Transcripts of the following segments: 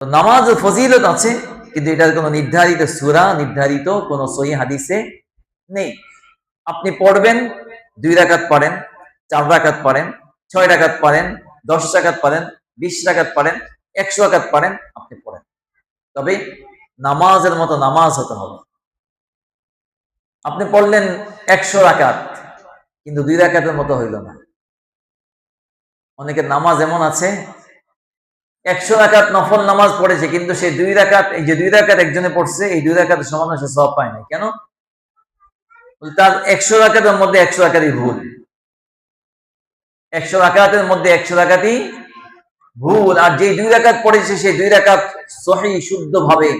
নামাজ ফজিলত আছে, কিন্তু এটার কোনো নির্ধারিত সুরা, নির্ধারিত কোনো সহি হাদিসে নেই। আপনি পড়বেন, দুই রাকাত পড়েন, চার রাকাত পড়েন, ছয় রাকাত পড়েন, দশ রাকাত পড়েন, বিশ রাকাত পড়েন, একশো রাকাত পড়েন, আপনি পড়েন। তবে নামাজের মতো নামাজ হতে হবে। আপনি পড়লেন একশো রাকাত, কিন্তু দুই রাকাতের মতো হইল না। অনেকের নামাজ এমন আছে একশো রাকাত নফল নামাজ পড়েছে, কিন্তু সেই দুই রাকাত, এই যে দুই রাকাত একজনে পড়ছে, এই দুই রাকাতের সমান সে সব পায় না কেন? তার একশো রাকাতের মধ্যে একশো রাকাতই ভুল। একশো রাকাতের মধ্যে একশো রাকাতই ভুল। আর যে দুই রাকাত পড়েছে সেই দুই রাকাত সহি শুদ্ধ ভাবে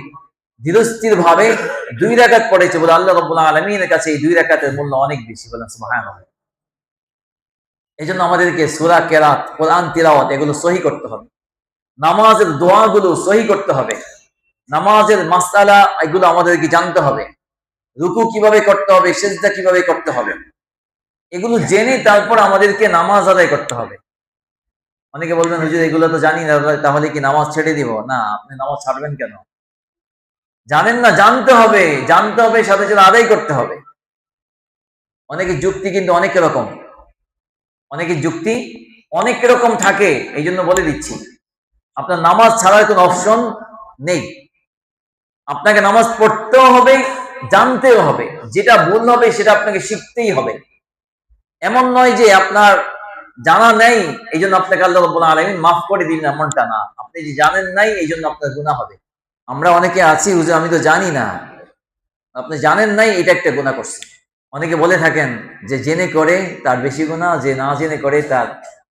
ধীরস্থির ভাবে দুই রাকাত পড়েছে বলে আল্লাহ রব্বুল আলমিনের কাছে এই দুই রাকাতের মূল্য অনেক বেশি বলেন, সুবহানাল্লাহ। এই জন্য আমাদেরকে সুরা কেরাত, কোরআন তিলাওয়াত, এগুলো সহি করতে হবে। নামাজের দোয়াগুলো সহি করতে হবে। নামাজের মাসালা এগুলো আমাদেরকে জানতে হবে। রুকু কীভাবে করতে হবে, সেজদা কীভাবে করতে হবে। এগুলো জেনে তারপর আমাদেরকে নামাজ আদায় করতে হবে। অনেকে বলবেন, হুজুর, এগুলো তো জানি না, তাহলে কি নামাজ ছেড়ে দিব? না, আপনি নামাজ ছাড়বেন কেন? জানেন না, জানতে হবে। জানতে হবে, সাথে সাথে আদায় করতে হবে। অনেকে যুক্তি কিন্তু অনেক রকম। অনেকে যুক্তি অনেক রকম থাকে এই জন্য বলে দিচ্ছি। আপনার নামাজ ছাড়ার কোনো অপশন নেই। আপনাকে নামাজ পড়তেও হবে, জানতেও হবে। যেটা ভুল হবে সেটা আপনাকে শিখতেই হবে। এমন নয় যে আপনার জানা নেই এই জন্য আপনাকে আল্লাহ আলমিন মাফ করে দিন এমনটা না। আপনি যে জানেন নাই এই জন্য আপনার গুণা হবে। আমরা অনেকে আছি, হুজুর, আমি তো জানি না। আপনি জানেন নাই, এটা একটা গুণা করছে। অনেকে বলে থাকেন যে জেনে করে তার বেশি গুণা যে না জেনে করে তার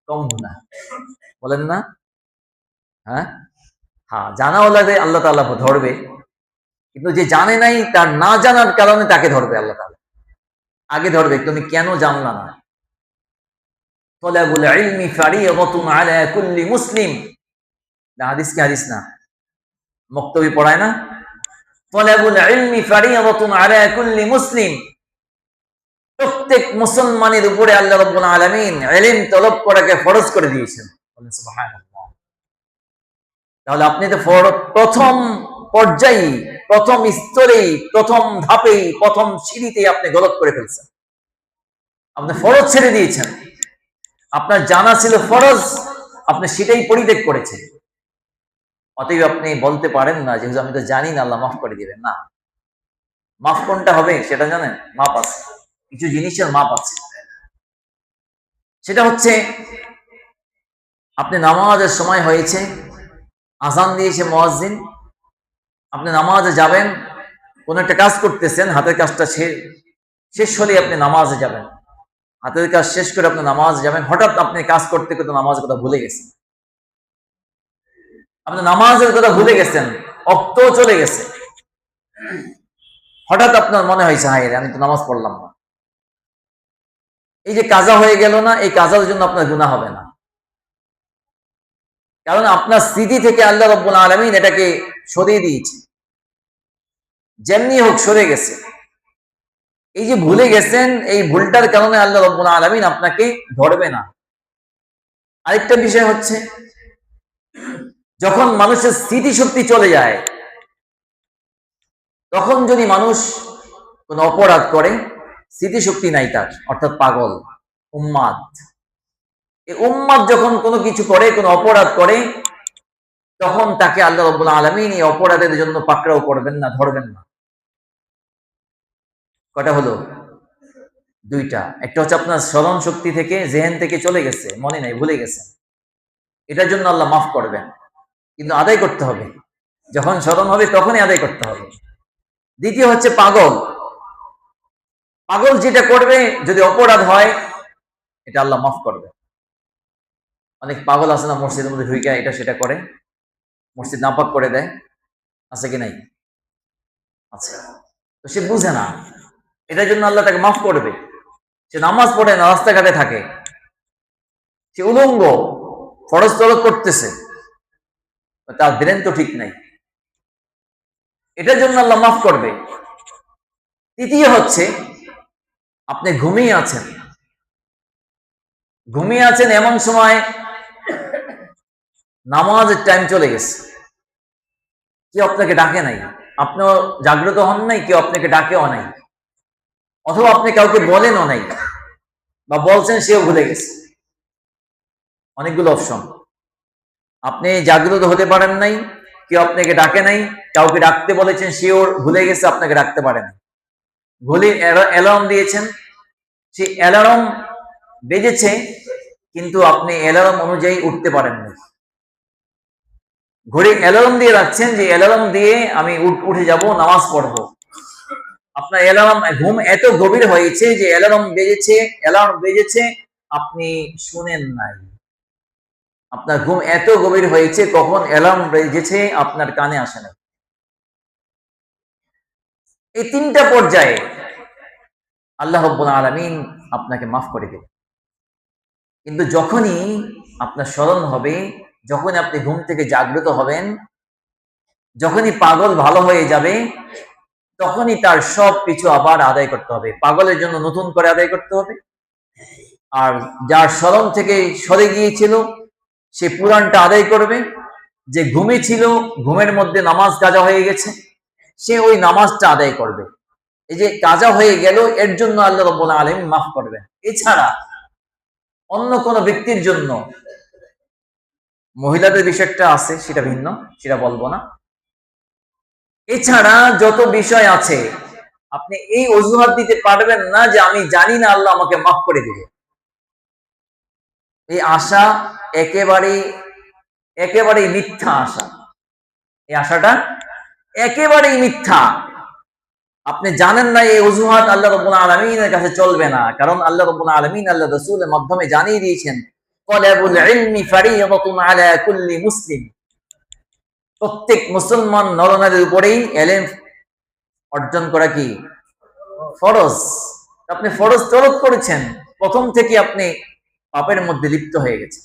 কম গুণা বলেন না? হ্যাঁ? হ্যাঁ জানা ওলাদের আল্লাহ তাল্লাহ ধরবে। কিন্তু যে জানে নাই, তার না জানার কারণে তাকে ধরবে আল্লাহ তাআলা। আগে ধরবে তুমি কেন জানলা না? মুসলিম। মক্তবি পড়ায় না? মুসলিম। প্রত্যেক মুসলমানের উপরে আল্লাহ আলামিন তলব করাকে ফরজ করে দিয়েছেন। তাহলে আপনি তো প্রথম পর্যায়ে, প্রথম স্তরেই প্রথম ধাপেই প্রথম সিঁড়িতেই আপনি গলত করে ফেলছেন। আপনি ফরজ ছেড়ে দিয়েছেন। আপনার জানা ছিল ফরজ, আপনি সেটাই পরিত্যাগ করেছেন। অতএব আপনি বলতে পারেন না, যেহেতু আমি তো জানি না, আল্লাহ মাফ করে দিবেন। না। মাফ কোনটা হবে সেটা জানেন? মাপ আছে। কিছু জিনিসের মাপ আছে। সেটা হচ্ছে, আপনি নামাজের সময় হয়েছে আজান দিয়েছে মোয়াজ্জিন, আপনি নামাজে যাবেন, কোন একটা কাজ করতেছেন, হাতের কাজটা শেষ হলে আপনি নামাজে যাবেন। হাতের কাজ শেষ করে আপনি নামাজ যাবেন, হঠাৎ আপনি কাজ করতে করতে নামাজের কথা ভুলে গেছেন। আপনি নামাজের কথা ভুলে গেছেন অক্ত চলে গেছে। হঠাৎ আপনার মনে হয়েছে হাই আমি তো নামাজ পড়লাম না। এই যে কাজা হয়ে গেল না, এই কাজার জন্য আপনার গুণা হবে না। কারণ আপনার স্মৃতি থেকে আল্লাহ রব্বুল আলমিন এটাকে সরিয়ে দিয়েছে। যেমনি হোক সরে গেছে। এই যে ভুলে গেছেন, এই ভুলটার কারণে আল্লাহ রব্বুল আলমিন আপনাকে ধরবে না। আরেকটা বিষয় হচ্ছে, যখন মানুষের স্মৃতিশক্তি চলে যায়, তখন যদি মানুষ কোন অপরাধ করে, স্মৃতিশক্তি নাই তার, অর্থাৎ পাগল, উম্মাদ। উম্মাদ যখন কোনো কিছু করে, কোনো অপরাধ করে, তখন তাকে আল্লাহ রব্বুল আলমিন এই অপরাধের জন্য পাকড়াও করবেন না, ধরবেন না। কটা হলো? দুইটা। একটা হচ্ছে আপনার স্মরণ শক্তি থেকে জেহেন থেকে চলে গেছে, মনে নাই, ভুলে গেছে এটার জন্য আল্লাহ মাফ করবেন। কিন্তু আদায় করতে হবে। যখন স্মরণ হবে, তখনই আদায় করতে হবে। দ্বিতীয় হচ্ছে পাগল। পাগল যেটা করবে, যদি অপরাধ হয়, এটা আল্লাহ মাফ করবে অনেক পাগল আছে না, মসজিদের মধ্যে ঢুইকা এটা সেটা করে। মসজিদ নাপাক করে দেয়। আছে কি নাই? আচ্ছা তো সে বুঝে না। এটার জন্য আল্লাহ তাকে মাফ করবে। সে নামাজ পড়ে না, রাস্তাঘাটে থাকে। সে উলঙ্গ, ফরজ তলব করতেছে। তার ব্রেন তো ঠিক নাই। এটার জন্য আল্লাহ মাফ করবে। তৃতীয় হচ্ছে, আপনি ঘুমিয়ে আছেন। ঘুমিয়ে আছেন এমন সময় নামাজের টাইম চলে গেছে। কেউ আপনাকে ডাকে নাই। আপনিও জাগ্রত হন নাই, কেউ আপনাকে ডাকেও নাই। অথবা আপনি কাউকে বলেনও নাই বা বলছেন সেও ভুলে গেছে। অনেকগুলো অপশন আপনি জাগ্রত হতে পারেন নাই, কেউ আপনাকে ডাকে নাই, কাউকে ডাকতে বলেছেন সেও ভুলে গেছে, আপনাকে ডাকতে পারেন ভুলে অ্যালার্ম দিয়েছেন। সেই অ্যালার্ম বেজেছে, কিন্তু আপনি অ্যালার্ম অনুযায়ী উঠতে পারেননি ঘড়ি অ্যালার্ম দিয়ে রাখছেন যে অ্যালার্ম দিয়ে আমি উঠে যাব, নামাজ পড়ব। আপনার অ্যালার্ম ঘুম এত গভীর হয়েছে যে অ্যালার্ম বেজেছে অ্যালার্ম বেজেছে, আপনি শুনেন নাই। আপনার ঘুম এত গভীর হয়েছে, কখন অ্যালার্ম বেজেছে, আপনার কানে আসে না। এই তিনটা পর্যায়ে আল্লাহ রব্বুল আলমিন আপনাকে মাফ করে দেবেন। কিন্তু যখনই আপনার স্মরণ হবে যখন আপনি ঘুম থেকে জাগ্রত হবেন, যখনই পাগল ভালো হয়ে যাবে, তখনই তার সব কিছু আবার আদায় করতে হবে। পাগলের জন্য নতুন করে আদায় করতে হবে। আর যার স্মরণ থেকে সরে গিয়েছিল, সে পুরাণটা আদায় করবে। যে ঘুমে ছিল, ঘুমের মধ্যে নামাজ কাজা হয়ে গেছে, সে ওই নামাজটা আদায় করবে। এই যে কাজা হয়ে গেল, এর জন্য আল্লাহ রব্বুল আলম মাফ করবেন। এছাড়া অন্য কোন ব্যক্তির জন্য মহিলাদের বিষয়টা আছে, সেটা ভিন্ন, সেটা বলব না। এছাড়া যত বিষয় আছে, আপনি এই অজুহাত দিতে পারবেন না যে আমি জানি না আল্লাহ আমাকে মাফ করে দিবে। এই আশা একেবারে একেবারেই মিথ্যা আশা। এই আশাটা একেবারেই মিথ্যা। আপনি জানেন না এই অজুহাত আল্লাহ রব্বুল আলমিনের কাছে চলবে না, কারণ আল্লাহ রব্বুল আলমিন আল্লাহ রসুলের মাধ্যমে জানিয়ে দিয়েছেন তলাবুল ইলমি ফারিয়াদাতুন আলা কুল্লি মুসলিম। প্রত্যেক মুসলমান নরনারীর উপরেই এলেম অর্জন করা কি? ফরজ। আপনি ফরজ তরক করেছেন, প্রথম থেকে আপনি পাপের মধ্যে লিপ্ত হয়ে গেছে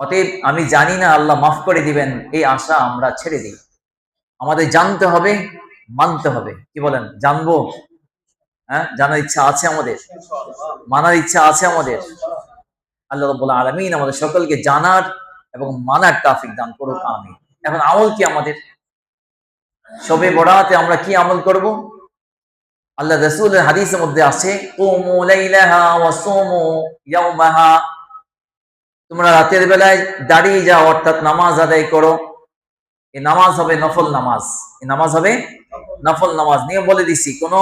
অতএব আমি জানি না, আল্লাহ মাফ করে দিবেন, এই আশা আমরা ছেড়ে দিই। আমাদের জানতে হবে, মানতে হবে। কি বলেন? জানব? হ্যাঁ? জানার ইচ্ছা আছে আমাদের? মানার ইচ্ছা আছে আমাদের? আল্লাহ রব্বুল আলমিন আমাদের সকলকে জানার এবং মানার তাফিক দান করুক আমি এখন আমল কি আমাদের? সবে বড়াতে আমরা কি আমল করব? আল্লাহ রসুলের হাদিসের মধ্যে আছে তোমরা রাতের বেলায় দাঁড়িয়ে যাও, অর্থাৎ নামাজ আদায় করো। এই নামাজ হবে নফল নামাজ। এই নামাজ হবে নফল নামাজ। নিয়ম বলে দিছি, কোনো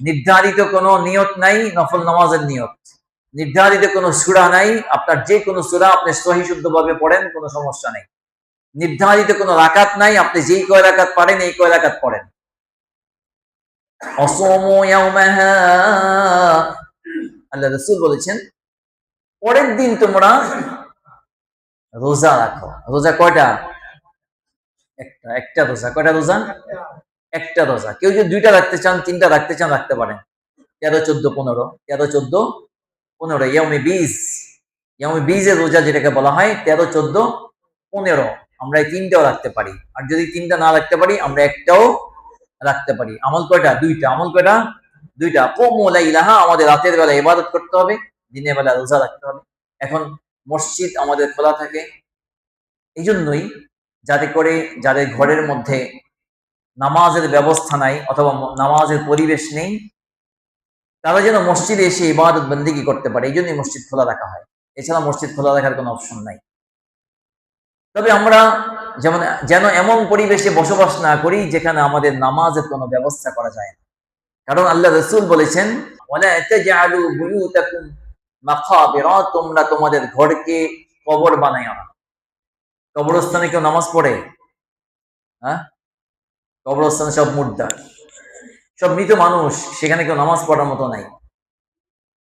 নির্ধারিত কোনো নিয়ত নাই, নফল নামাজের নিয়ত। নির্ধারিত কোনো সুরা নাই, আপনার যে কোনো সুরা আপনি সহি শুদ্ধ ভাবে পড়েন, কোনো সমস্যা নেই। নির্ধারিত কোনো রাকাত নাই, আপনি যেই কয় রাকাত পারেন এই কয় রাকাত পড়েন। আল্লাহ রসুল বলেছেন, পরের দিন তোমরা রোজা রাখো। রোজা কয়টা? একটা একটা রোজা। কয়টা রোজা? একটা রোজা। কেউ যদি দুইটা রাখতে চান, তিনটা রাখতে চান, রাখতে পারেন। তেরো, চোদ্দ, পনেরো। তেরো, চোদ্দ পনেরো, ইয়ামি বীজ ইয়ামি বীজের রোজা যেটাকে বলা হয়, তেরো, চোদ্দ, পনেরো। আমরা এই তিনটাও রাখতে পারি। আর যদি তিনটা না রাখতে পারি, আমরা একটাও রাখতে পারি। আমল কয়টা? দুইটা। আমল কয়টা? দুইটা। কোমলা ইলাহা আমাদের রাতের বেলা ইবাদত করতে হবে, দিনের বেলা রোজা রাখতে হবে। এখন মসজিদ আমাদের খোলা থাকে। এই জন্যই যাতে করে যাদের ঘরের মধ্যে নামাজের ব্যবস্থা নাই অথবা নামাজের পরিবেশ নেই তারা যেন মসজিদে এসে ইবাদত বন্দিগি করতে পারে, এই জন্যই মসজিদ খোলা রাখা হয়। এছাড়া মসজিদ খোলা রাখার কোনো অপশন নাই। তবে আমরা যেমন, যেন এমন পরিবেশে বসবাস না করি যেখানে আমাদের নামাজের কোনো ব্যবস্থা করা যায় না। কারণ আল্লাহ রসুল বলেছেন তোমরা তোমাদের ঘরকে কবর বানাইও না কবরস্থানে কেউ নামাজ পড়ে? হ্যাঁ? কবরস্থানে সব মুর্দা। সব মৃত মানুষ, সেখানে কেউ নামাজ পড়ার মতো নাই।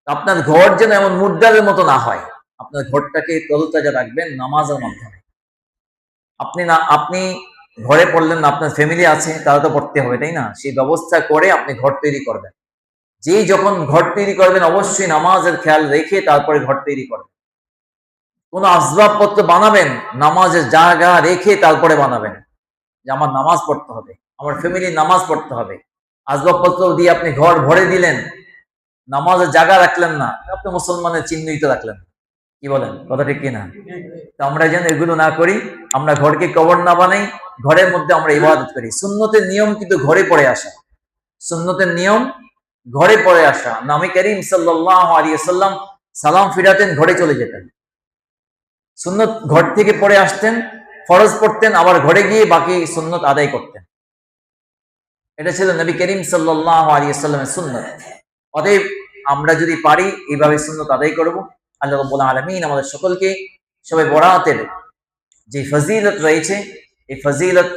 আপনার ঘর যেন এমন মুর্দারের মতো না হয়। আপনার ঘরটাকে তরতাজা রাখবেন নামাজের মাধ্যমে। আপনি না, আপনি ঘরে পড়লেন না, আপনার ফ্যামিলি আছে, তারা তো পড়তে হবে, তাই না? সেই ব্যবস্থা করে আপনি ঘর তৈরি করবেন। যেই যখন ঘর তৈরি করবেন, অবশ্যই নামাজের খেয়াল রেখে তারপরে ঘর তৈরি করবেন। কোন আসবাবপত্র বানাবেন, নামাজের জায়গা রেখে তারপরে বানাবেন। যে আমার নামাজ পড়তে হবে, আমার ফ্যামিলির নামাজ পড়তে হবে। আসবাবপত্র দিয়ে আপনি ঘর ভরে দিলেন নামাজের জাগা রাখলেন না, আপনি মুসলমানের চিহ্নিত রাখলেন। কি বলেন? কথা ঠিক কিনা তো আমরা যেন এগুলো না করি, আমরা ঘরকে কবর না বানাই, ঘরের মধ্যে আমরা ইবাদত করি। সুন্নতের নিয়ম কিন্তু ঘরে পড়ে আসা। সুন্নতের নিয়ম ঘরে পড়ে আসা। নামে করিম আলিয়াল্লাম সালাম ফিরাতেন, ঘরে চলে যেতেন। সুন্নত ঘর থেকে পড়ে আসতেন, ফরজ পড়তেন, আবার ঘরে গিয়ে বাকি সুন্নত আদায় করতেন। এটা ছিল নবী করিম সাল্লাহ আলিয়াল্লামের সুন্নত। অতএব আমরা যদি পারি, এইভাবে সুন্নত আদায় করব। আল্লাহ রব্বুল আলমিন আমাদের সকলকে সবাই বরাতের যে ফজিলত রয়েছে, এই ফজিলত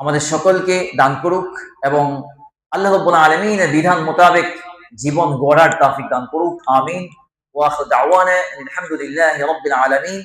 আমাদের সকলকে দান করুক এবং আল্লাহ রব্বুল আলমিনের বিধান মোতাবেক জীবন গড়ার তাফিক দান করুক। আমিন। ওয়াহ দাওয়ানা আলহামদুলিল্লাহ রব্বিল আলামিন।